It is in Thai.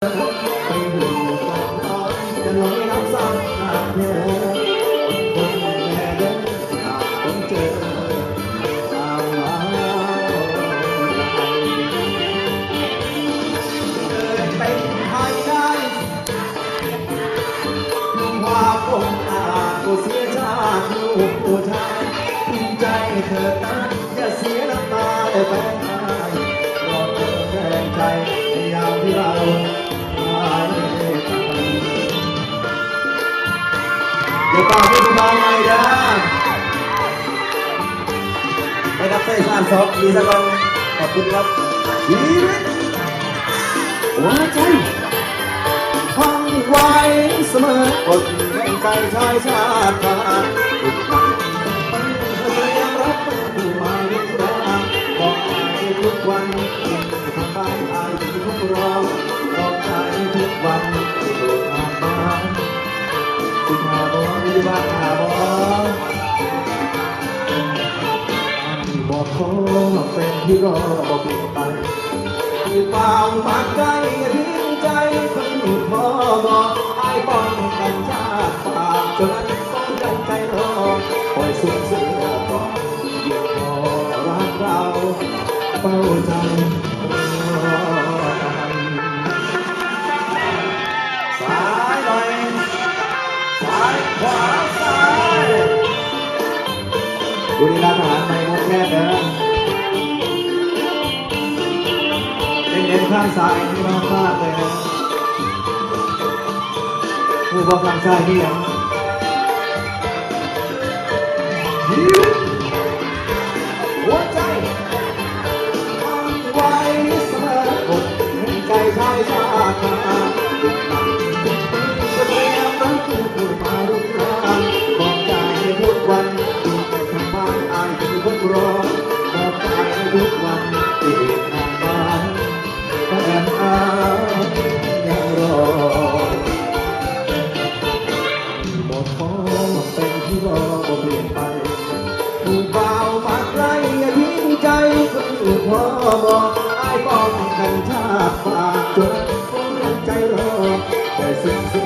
ไปดูกันต่อจะลอยน้ำซ้ำหาเธอคนแม่เดินหากต้องเจอสาวลาวเดินเป็นภายได้ความองอาก็เสียชาติลูกผู้ชายภูมิใจเธอตั้งอย่าเสียน้ำตาได้แฟน ดี๋ยวต่อที่คุณบอลใหม่เด้อไปรับใส่สารสอบดีสักวันขอบคุณครับชีวิตหัวใจฟังไว้เสมอกดแรงใจชายชาติมาทุกครั้งเธอยังรักมันอยู่มาเรื่อยๆบอกใจทุกวันทางบ้านอายที่ทุกรอบอกใจทุกวันโดดทางบ้าน สิบห้าบอมีบ้านหาบอบอกขอเป็นที่รอบอกเปลี่ยนไปที่เปล่าปากใจทิ้งใจคนพอบอกไอ้ป้องกันชาติปากจนนั้นป้องกันใจรอคอยสุดเสือก่อนเดี๋ยวพอรักเราเฝ้าใจรอ บุรีรัมย์ทหารไม่หมดแค่เด้อเน้นข้างซ้ายที่มากมากเลยนะผู้บอกข้างซ้ายนี่ยังางบ้านอายที่พบรอบอกใจทุกวันที่ทางบ้านแฟนอายังรอบอกขอเป็นที่รอบ่เปลี่ยนไปผู้เบาวมาไกลอย่าทิ้งใจคนอื่นพอบอกไอ้ป้องกันชาติฝากจนคนใจรอแต่สิ่งสิ่ง